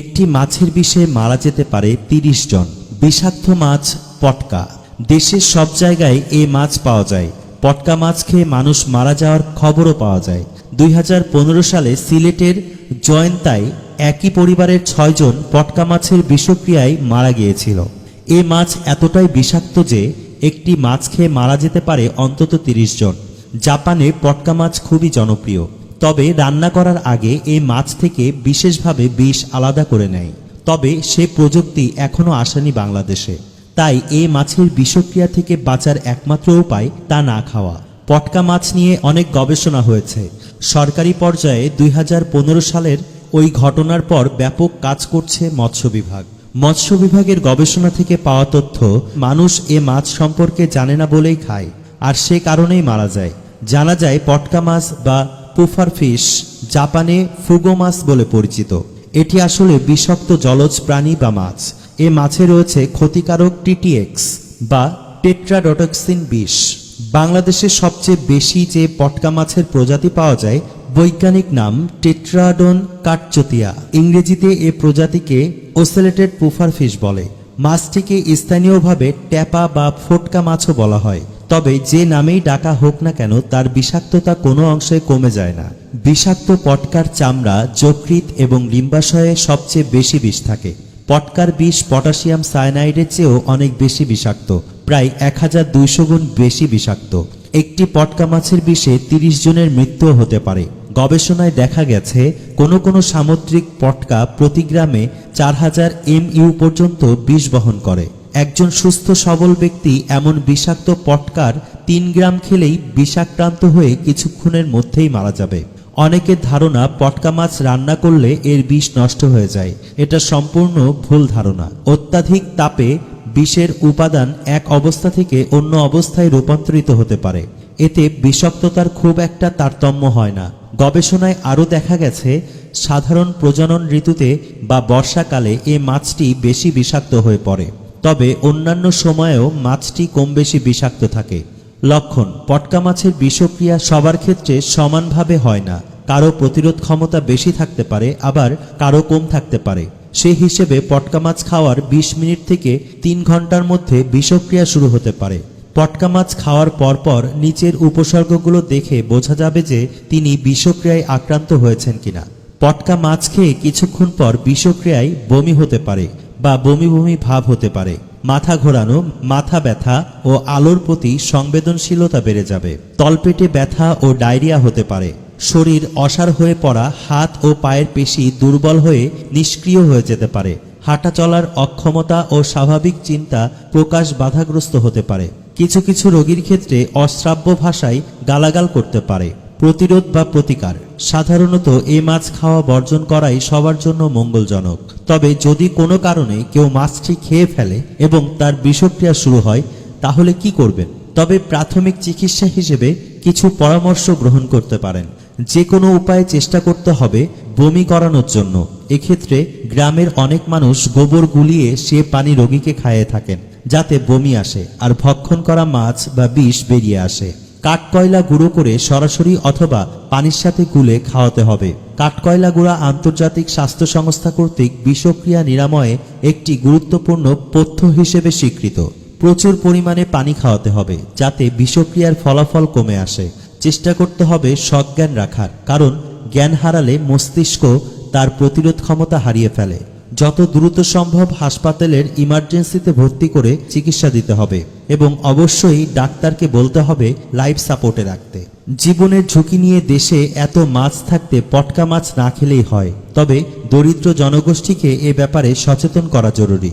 একটি মাছের বিষে মারা যেতে পারে তিরিশ জন। বিষাক্ত মাছ, পটকা। দেশের সব জায়গায় এ মাছ পাওয়া যায়। পটকা মাছ খেয়ে মানুষ মারা যাওয়ার খবরও পাওয়া যায়। দুই হাজার পনেরো সালে সিলেটের জয়ন্তায় একই পরিবারের ছয়জন পটকা মাছের বিষক্রিয়ায় মারা গিয়েছিল। এ মাছ এতটাই বিষাক্ত যে একটি মাছ খেয়ে মারা যেতে পারে অন্তত তিরিশ জন। জাপানে পটকা মাছ খুবই জনপ্রিয়। তবে রান্না করার আগে এই মাছ থেকে বিশেষভাবে বিষ আলাদা করে নেয়। তবে সে প্রযুক্তি এখনও আসেনি বাংলাদেশে। তাই এই মাছের বিষক্রিয়া থেকে বাঁচার একমাত্র উপায় তা না খাওয়া। পটকা মাছ নিয়ে অনেক গবেষণা হয়েছে। সরকারি পর্যায়ে দুই হাজার পনেরো সালের ওই ঘটনার পর ব্যাপক কাজ করছে মৎস্য বিভাগ। মৎস্য বিভাগের গবেষণা থেকে পাওয়া তথ্য, মানুষ এ মাছ সম্পর্কে জানে না বলেই খায়, আর সে কারণেই মারা যায়। জানা যায় পটকা মাছ বা পুফার ফিশ জাপানে ফুগো মাছ বলে পরিচিত। এটি আসলে বিষাক্ত জলজ প্রাণী বা মাছ। এ মাছে রয়েছে ক্ষতিকারক টিটিএক্স বা টেট্রাডটক্সিন বিষ। বাংলাদেশে সবচেয়ে বেশি যে পটকা মাছের প্রজাতি পাওয়া যায়, বৈজ্ঞানিক নাম টেট্রাডন কাটচতিয়া ইংরেজিতে এ প্রজাতিকে ওসেলেটেড পুফার ফিশ বলে। মাছটিকে স্থানীয়ভাবে ট্যাপা বা ফোটকা মাছও বলা হয়। তবে যে নামেই ডাকা হোক না কেন, তার বিষাক্ততা কোনো অংশে কমে যায় না। বিষাক্ত পটকার চামড়া যকৃত এবং ডিম্বাশয়ে সবচেয়ে বেশি বিষ থাকে। পটকার বিষ পটাশিয়াম সায়ানাইডের চেয়েও অনেক বেশি বিষাক্ত, প্রায় এক হাজার দুইশো গুণ বেশি বিষাক্ত। একটি পটকা মাছের বিষে তিরিশ জনের মৃত্যুও হতে পারে। গবেষণায় দেখা গেছে, কোনো কোনো সামুদ্রিক পটকা প্রতি গ্রামে চার হাজার এমইউ পর্যন্ত বিষ বহন করে। একজন সুস্থ সবল ব্যক্তি এমন বিষাক্ত পটকার তিন গ্রাম খেলেই বিষাক্রান্ত হয়ে কিছুক্ষণের মধ্যেই মারা যাবে। অনেকের ধারণা পটকা মাছ রান্না করলে এর বিষ নষ্ট হয়ে যায়। এটা সম্পূর্ণ ভুল ধারণা। অত্যাধিক তাপে বিষের উপাদান এক অবস্থা থেকে অন্য অবস্থায় রূপান্তরিত হতে পারে। এতে বিষাক্ততার খুব একটা তারতম্য হয় না। গবেষণায় আরও দেখা গেছে, সাধারণ প্রজনন ঋতুতে বা বর্ষাকালে এ মাছটি বেশি বিষাক্ত হয়ে পড়ে। তবে অন্যান্য সময়েও মাছটি কম বেশি বিষাক্ত থাকে। লক্ষণ, পটকা মাছের বিষক্রিয়া সবার ক্ষেত্রে সমানভাবে হয় না। কারও প্রতিরোধ ক্ষমতা বেশি থাকতে পারে, আবার কারও কম থাকতে পারে। সে হিসেবে পটকা মাছ খাওয়ার ২০ মিনিট থেকে তিন ঘণ্টার মধ্যে বিষক্রিয়া শুরু হতে পারে। পটকা মাছ খাওয়ার পরপর নিচের উপসর্গগুলো দেখে বোঝা যাবে যে তিনি বিষক্রিয়ায় আক্রান্ত হয়েছেন কিনা। পটকা মাছ খেয়ে কিছুক্ষণ পর বিষক্রিয়ায় বমি হতে পারে। বা বমি বমি ভাব হতে পারে। মাথা ঘোরানো, মাথা ব্যথা ও আলোর প্রতি সংবেদনশীলতা বেড়ে যাবে। তলপেটে ব্যথা ও ডায়রিয়া হতে পারে। শরীর অসার হয়ে পড়া, হাত ও পায়ের পেশি দুর্বল হয়ে নিষ্ক্রিয় হয়ে যেতে পারে। হাঁটা চলার অক্ষমতা ও স্বাভাবিক চিন্তা প্রকাশ বাধাগ্রস্ত হতে পারে। কিছু কিছু রোগীর ক্ষেত্রে অশ্রাব্য ভাষায় গালাগাল করতে পারে। প্রতিরোধ বা প্রতিকার। সাধারণত এই মাছ খাওয়া বর্জন করাই সবার জন্য মঙ্গলজনক। তবে যদি কোনো কারণে কেউ মাছটি খেয়ে ফেলে এবং তার বিষক্রিয়া শুরু হয়, তাহলে কি করবেন? তবে প্রাথমিক চিকিৎসা হিসেবে কিছু পরামর্শ গ্রহণ করতে পারেন। যে কোনো উপায়ে চেষ্টা করতে হবে বমি করানোর জন্য। এক্ষেত্রে গ্রামের অনেক মানুষ গোবর গুলিয়ে সে পানি রোগীকে খাইয়ে থাকেন, যাতে বমি আসে আর ভক্ষণ করা মাছ বা বিষ বেরিয়ে আসে। কাঠকয়লা গুঁড়ো করে সরাসরি অথবা পানির সাথে গুলে খাওয়াতে হবে। কাঠকয়লা গুঁড়া আন্তর্জাতিক স্বাস্থ্য সংস্থা কর্তৃক বিষক্রিয়া নিরাময়ে একটি গুরুত্বপূর্ণ পথ্য হিসেবে স্বীকৃত। প্রচুর পরিমাণে পানি খাওয়াতে হবে, যাতে বিষক্রিয়ার ফলাফল কমে আসে। চেষ্টা করতে হবে সজ্ঞান রাখার, কারণ জ্ঞান হারালে মস্তিষ্ক তার প্রতিরোধ ক্ষমতা হারিয়ে ফেলে। যত দ্রুত সম্ভব হাসপাতালের ইমার্জেন্সিতে ভর্তি করে চিকিৎসা দিতে হবে এবং অবশ্যই ডাক্তারকে বলতে হবে লাইফ সাপোর্টে রাখতে। জীবনের ঝুঁকি নিয়ে দেশে এত মাছ থাকতে পটকা মাছ না খেলেই হয়। তবে দরিদ্র জনগোষ্ঠীকে এ ব্যাপারে সচেতন করা জরুরি।